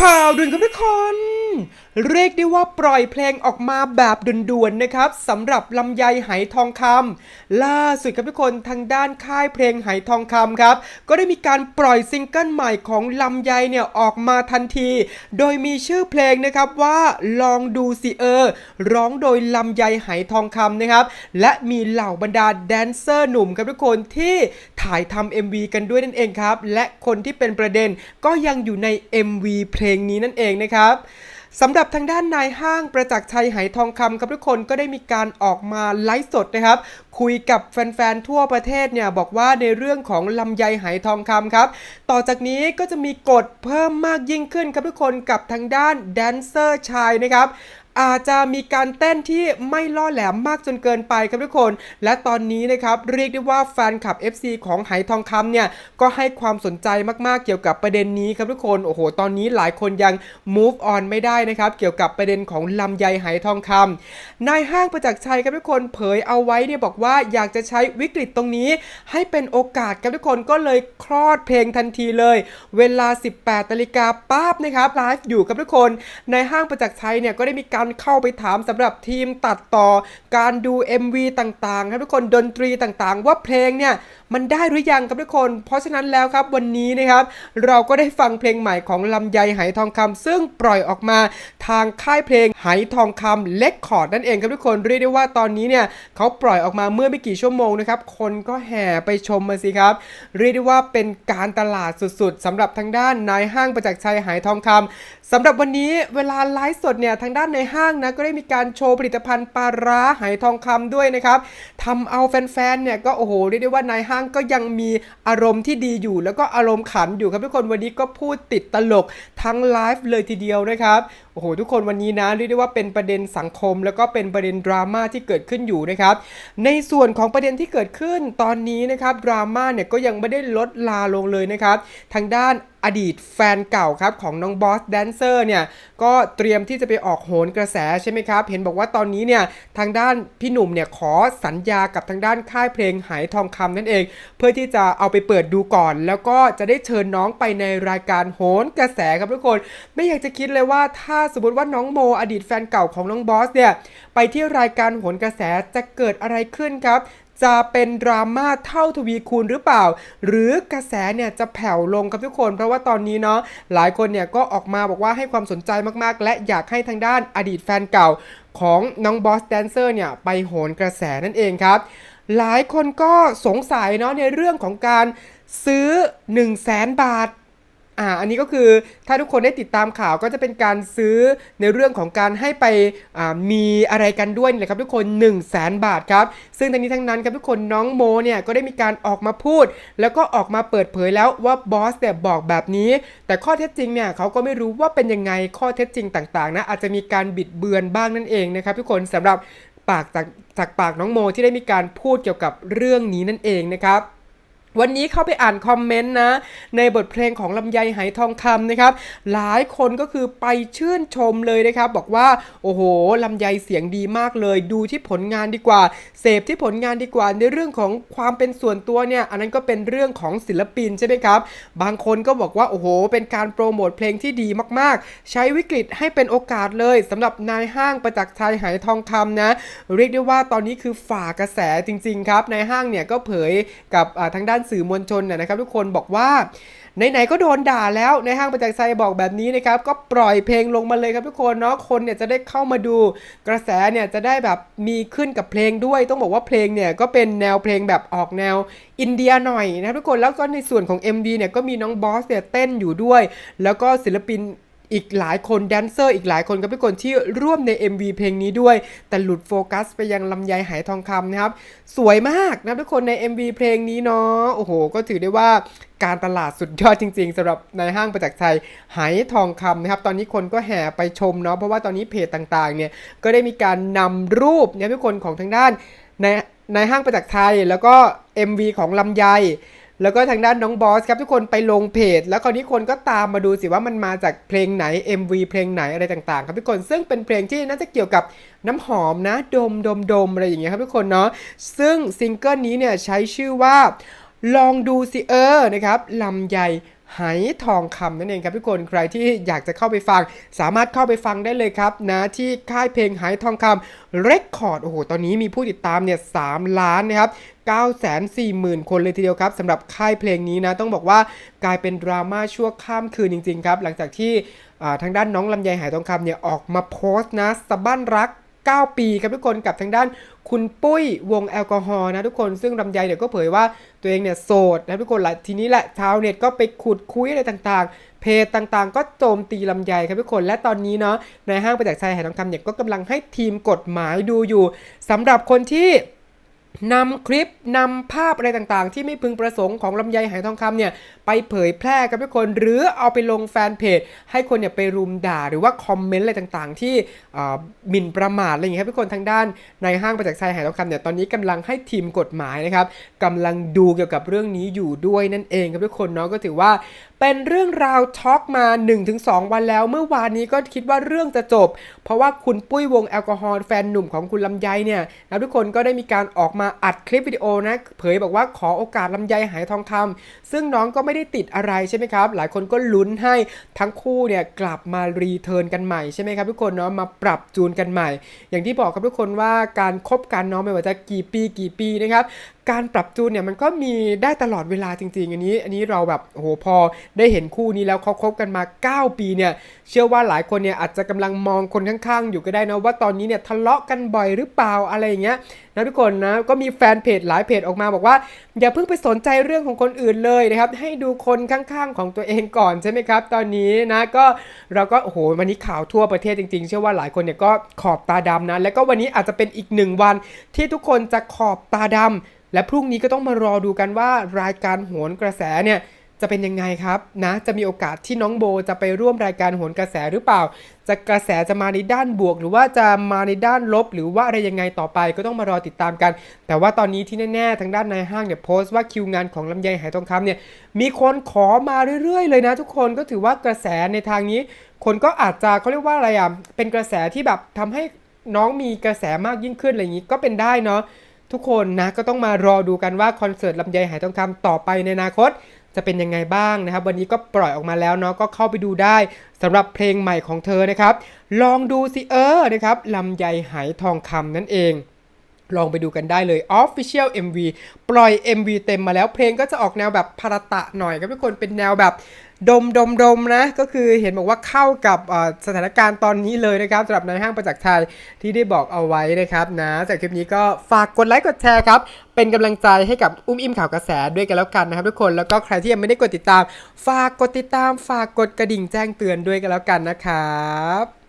ข่าวด่วนครับทุกคนเรียกได้ว่าปล่อยเพลงออกมาแบบด่วนๆนะครับสำหรับลำไยไหทองคำล่าสุดครับทุกคนทางด้านค่ายเพลงไหทองคำครับ ก็ได้มีการปล่อยซิงเกิลใหม่ของลำไยเนี่ยออกมาทันที โดยมีชื่อเพลงนะครับว่าลองดูสิเออ ร้องโดยลำไยไหทองคำนะครับ และมีเหล่าบรรดาแดนเซอร์หนุ่มครับทุกคนที่ถ่ายทำ MV กันด้วยนั่นเองครับ และคนที่เป็นประเด็นก็ยังอยู่ใน MV เพลงนี้นั่นเองนะครับ สำหรับทางด้านนายห้างประจักษ์ชัยไหทองคำครับทุกคนก็ได้มีการออกมาไลฟ์สดนะครับ คุยกับแฟนๆ ทั่วประเทศเนี่ยบอกว่าในเรื่องของลำไยไหทองคำครับ ต่อจากนี้ก็จะมีกฎเพิ่มมากยิ่งขึ้นครับทุกคนกับทางด้านแดนเซอร์ชายนะครับ อาจจะมีการเต้นที่ไม่ล่อแหลมมากจนเกินไปครับทุกคน และตอนนี้นะครับเรียกได้ว่าแฟนคลับ FC ของไหทองคำเนี่ยก็ให้ความสนใจมากๆเกี่ยวกับประเด็นนี้ครับทุกคนโอ้โห ตอนนี้หลายคนยัง move on ไม่ได้นะครับเกี่ยวกับประเด็นของลำไยไหทองคำนายห้างประจักษ์ชัยครับทุกคนเผยเอาไว้เนี่ยบอกว่าอยากจะใช้วิกฤตตรงนี้ ให้เป็นโอกาสครับทุกคนก็เลยคลอดเพลงทันทีเลย เวลา 18นาฬิกาป้าบนะครับไลฟ์อยู่กับทุกคนในห้างประจักษ์ชัยเนี่ยก็ได้มีการเข้าไปถามสำหรับทีมตัดต่อการดู MV ต่างๆ ครับทุกคนดนตรีต่างๆ ว่าเพลงเนี่ยมันได้หรือยังครับทุกคน เพราะฉะนั้นแล้วครับวันนี้นะครับ เราก็ได้ฟังเพลงใหม่ของลำไยไหทองคำซึ่งปล่อยออกมาทางค่ายเพลงไหทองคำเล็กคอร์ดนั่นเองครับทุกคนเรียกได้ว่าตอนนี้เนี่ยเขาปล่อยออกมาเมื่อไม่กี่ชั่วโมงนะครับคนก็แห่ไปชมมาสิครับ เรียกได้ว่าเป็นการตลาดสุดๆสำหรับทางด้านนายห้างประจักษ์ชัยไหทองคำสำหรับวันนี้เวลาไลฟ์สดเนี่ยทางด้านในห้างนะก็ได้มีการโชว์ผลิตภัณฑ์ปลาร้าไหทองคำด้วยนะครับทำเอาแฟนๆเนี่ยก็โอ้โหเรียกได้ว่านายห้างก็ยังมีอารมณ์ที่ดีอยู่ แล้วก็อารมณ์ขันอยู่ครับทุกคนวันนี้ก็พูดติดตลกทั้งไลฟ์เลยทีเดียวนะครับโอ้โหทุกคนวันนี้นะเรียกได้ว่าเป็นประเด็นสังคม แล้วก็เป็นประเด็นดราม่าที่เกิดขึ้นอยู่นะครับในส่วนของประเด็นที่เกิดขึ้นตอนนี้นะครับดราม่าเนี่ยก็ยังไม่ได้ลดลาลงเลยนะครับทางด้านอดีตแฟนเก่าครับของน้องบอสแดนเซอร์เนี่ยก็เตรียมที่จะไปออกโหนกระแสใช่ไหมครับ เห็นบอกว่าตอนนี้เนี่ยทางด้านพี่หนุ่มเนี่ยขอสัญญากับทางด้านค่ายเพลงหายทองคำนั่นเอง เพื่อที่จะเอาไปเปิดดูก่อน แล้วก็จะได้เชิญน้องไปในรายการโหนกระแสครับทุกคน ไม่อยากจะคิดเลยว่าถ้าสมมติว่าน้องโม อดีตแฟนเก่าของน้องบอสเนี่ยไปที่รายการโหนกระแสจะเกิดอะไรขึ้นครับ จะเป็นดราม่าเท่าทวีคูณหรือเปล่า หรือกระแสเนี่ยจะแผ่วลงครับทุกคน เพราะว่าตอนนี้เนาะหลายคนเนี่ยก็ออกมาบอกว่าให้ความสนใจมากๆ และอยากให้ทางด้านอดีตแฟนเก่าของน้องบอสแดนเซอร์เนี่ยไปโหนกระแสนั่นเองครับ หลายคนก็สงสัยเนาะในเรื่องของการซื้อ 1 0 0 0 0แสนบาท อ่าอันนี้ก็คือถ้าทุกคนได้ติดตามข่าวก็จะเป็นการซื้อในเรื่องของการให้ไปอ่ามีอะไรกันด้วยนี่แหละครับทุกคน1 0 0 0 0แสนบาทครับ ซึ่งทั้งนี้ทั้งนั้นครับทุกคนน้องโมเนี่ยก็ได้มีการออกมาพูด แล้วก็ออกมาเปิดเผยแล้วว่าบอสเนี่ยบอกแบบนี้ แต่ข้อเท็จจริงเนี่ยเขาก็ไม่รู้ว่าเป็นยังไงข้อเท็จจริงต่างๆนะอาจจะมีการบิดเบือนบ้างนั่นเองนะครับทุกคนสำหรับปากจากจากปากน้องโมที่ได้มีการพูดเกี่ยวกับเรื่องนี้นั่นเองนะครับ วันนี้เข้าไปอ่านคอมเมนต์นะ ในบทเพลงของลำไยไหทองคำนะครับ หลายคนก็คือไปชื่นชมเลยนะครับ บอกว่า โอ้โหลำไยเสียงดีมากเลย ดูที่ผลงานดีกว่า เสพที่ผลงานดีกว่า ในเรื่องของความเป็นส่วนตัวเนี่ย อันนั้นก็เป็นเรื่องของศิลปินใช่ไหมครับ บางคนก็บอกว่า โอ้โห เป็นการโปรโมทเพลงที่ดีมากๆ ใช้วิกฤตให้เป็นโอกาสเลยสำหรับนายห้างประจักษ์ชัยไหทองคำนะเรียกได้ว่าตอนนี้คือฝ่ากระแสจริง ๆ ครับนายห้างเนี่ยก็เผยกับทางด้านสื่อมวลชนนะนะครับ ทุกคนบอกว่าไหนๆก็โดนด่าแล้วในห้างประจักษ์ชัยบอกแบบนี้นะครับ ก็ปล่อยเพลงลงมาเลยครับทุกคนเนาะคนเนี่ยจะได้เข้ามาดูกระแสเนี่ยจะได้แบบมีขึ้นกับเพลงด้วย ต้องบอกว่าเพลงเนี่ยก็เป็นแนวเพลงแบบออกแนวอินเดียหน่อยนะครับทุกคนแล้วก็ในส่วนของ MV เนี่ยก็มีน้องบอสเนี่ยเต้นอยู่ด้วย แล้วก็ศิลปิน อีกหลายคนแดนเซอร์อีกหลายคนก็เป็นคนที่ร่วมใน MV เพลงนี้ด้วย แต่หลุดโฟกัสไปยังลำไยไหทองคำนะครับ สวยมากนะทุกคนใน MV เพลงนี้เนาะโอ้โห ก็ถือได้ว่าการตลาดสุดยอดจริง ๆสำหรับในห้างประจักษ์ชัยไหทองคำนะครับ ตอนนี้คนก็แห่ไปชมเนาะเพราะว่าตอนนี้เพจต่างๆเนี่ยก็ได้มีการนำรูปเนี่ยทุกคนของทางด้านในในห้างประจักษ์ชัยแล้วก็ MV ของลำไย แล้วก็ทางด้านน้องบอสครับทุกคนไปลงเพจ แล้วคราวนี้คนก็ตามมาดูสิว่ามันมาจากเพลงไหน MV เพลงไหนอะไรต่างๆ ครับทุกคนซึ่งเป็นเพลงที่น่าจะเกี่ยวกับน้ำหอมนะ ดมดมดมอะไรอย่างเงี้ยครับทุกคนเนาะซึ่งซิงเกิลนี้เนี่ยใช้ชื่อว่าลองดูสิเออนะครับลำไย ไหทองคำนั่นเองครับทุกคนใครที่อยากจะเข้าไปฟัง สามารถเข้าไปฟังได้เลยครับนะที่ค่ายเพลงไหทองคำเรคคอร์ดโอ้โหตอนนี้มีผู้ติดตามเนี่ย3ล้านนะครับ940,000 คนเลยทีเดียวครับสำหรับค่ายเพลงนี้นะ ต้องบอกว่ากลายเป็นดราม่าชั่วข้ามคืนจริงๆครับหลังจากที่ทางด้านน้องลำไยหายทองคำเนี่ยออกมาโพสต์นะสะบั้นรัก 9 ปีครับทุกคนกับทางด้านคุณปุ้ยวงแอลกอฮอล์นะทุกคนซึ่งลำไยเนี่ยก็เผยว่าตัวเองเนี่ยโสดนะทุกคนละทีนี้แหละชาวเน็ตก็ไปขุดคุยอะไรต่างๆ เพจต่างๆ ก็โจมตีลำไยครับทุกคนและตอนนี้เนาะในห้างประจักษ์ชัยแห่งทองคำเนี่ยก็กำลังให้ทีมกฎหมายดูอยู่สำหรับคนที่ นำคลิปนำภาพอะไรต่างๆ ที่ไม่พึงประสงค์ของลำไยหายทองคำเนี่ยไปเผยแพร่กับทุกคน หรือเอาไปลงแฟนเพจ ให้คนเนี่ยไปรุมด่าหรือว่าคอมเมนต์อะไรต่างๆ ที่หมิ่นประมาทอะไรอย่างเงี้ยครับทุกคนทางด้านในห้างประจักษ์ชัยหายทองคำเนี่ยตอนนี้กำลังให้ทีมกฎหมายนะครับกำลังดูเกี่ยวกับเรื่องนี้อยู่ด้วยนั่นเองครับทุกคนเนาะก็ถือว่าเป็นเรื่องราวช็อกมา 1-2 วันแล้ว เมื่อวานนี้ก็คิดว่าเรื่องจะจบ เพราะว่าคุณปุ้ยวงแอลกอฮอล์แฟนหนุ่มของคุณลำไยเนี่ยนะทุกคนก็ได้มีการออกมามาอัดคลิปวิดีโอนะ เผยบอกว่าขอโอกาสลำไยหายทองคำซึ่งน้องก็ไม่ได้ติดอะไรใช่ไหมครับ หลายคนก็ลุ้นให้ทั้งคู่เนี่ยกลับมารีเทิร์นกันใหม่ใช่ไหมครับทุกคนเนาะมาปรับจูนกันใหม่ อย่างที่บอกครับทุกคนว่าการคบกันเนาะไม่ว่าจะกี่ปีกี่ปีนะครับการปรับจูนเนี่ยมันก็มีได้ตลอดเวลาจริง ๆ อันนี้ อันนี้เราแบบโอ้โหพอได้เห็นคู่นี้แล้วเขาคบกันมา 9 ปีเนี่ยเชื่อว่าหลายคนเนี่ยอาจจะกำลังมองคนข้างๆ อยู่ก็ได้นะว่าตอนนี้เนี่ยทะเลาะกันบ่อยหรือเปล่าอะไรอย่างเงี้ยนะทุกคนนะก็มีแฟนเพจหลายเพจออกมาบอกว่า อย่าเพิ่งไปสนใจเรื่องของคนอื่นเลยนะครับให้ดูคนข้างๆ ของตัวเองก่อนใช่ไหมครับ ตอนนี้นะก็เราก็โอ้โหวันนี้ข่าวทั่วประเทศจริง ๆ เชื่อว่าหลายคนเนี่ยก็ขอบตาดำนะแล้วก็วันนี้อาจจะเป็นอีกหนึ่งวันที่ทุกคนจะขอบตาดำ และพรุ่งนี้ก็ต้องมารอดูกันว่ารายการโหนกระแสเนี่ยจะเป็นยังไงครับนะจะมีโอกาสที่น้องโบจะไปร่วมรายการโหนกระแสหรือเปล่า จะกระแสจะมาในด้านบวก หรือว่าจะมาในด้านลบ หรือว่าอะไรยังไงต่อไปก็ต้องมารอติดตามกัน แต่ว่าตอนนี้ที่แน่ๆทางด้านนายห้างเนี่ยโพสต์ว่าคิวงานของลำไยหายทองคำเนี่ยมีคนขอมาเรื่อยๆ เลยนะทุกคนก็ถือว่ากระแสในทางนี้ คนก็อาจจะเขาเรียกว่าอะไรอะเป็นกระแสที่แบบทำให้น้องมีกระแสมากยิ่งขึ้นอะไรอย่างนี้ก็เป็นได้เนาะ ทุกคนนะก็ต้องมารอดูกันว่าคอนเสิร์ตลำไยหายทองคำต่อไปในอนาคตจะเป็นยังไงบ้างนะครับ วันนี้ก็ปล่อยออกมาแล้วเนาะก็เข้าไปดูได้สำหรับเพลงใหม่ของเธอนะครับ ลองดูสิเออนะครับลำไยหายทองคำนั่นเอง ลองไปดูกันได้เลย Official MV ปล่อย MV เต็มมาแล้วเพลงก็จะออกแนวแบบพารตะหน่อยครับทุกคนเป็นแนวแบบ ดมดมดมนะก็คือเห็นบอกว่าเข้ากับสถานการณ์ตอนนี้เลยนะครับสำหรับนายห้างประจักษ์ชัยที่ได้บอกเอาไว้นะครับนะจากคลิปนี้ก็ฝากกดไลค์กดแชร์ครับเป็นกำลังใจให้กับอุ้มอิ่มข่าวกระแสด้วยกันแล้วกันนะครับทุกคนแล้วก็ใครที่ยังไม่ได้กดติดตาม ฝากกดติดตาม ฝากกดกระดิ่งแจ้งเตือนด้วยกันแล้วกันนะครับ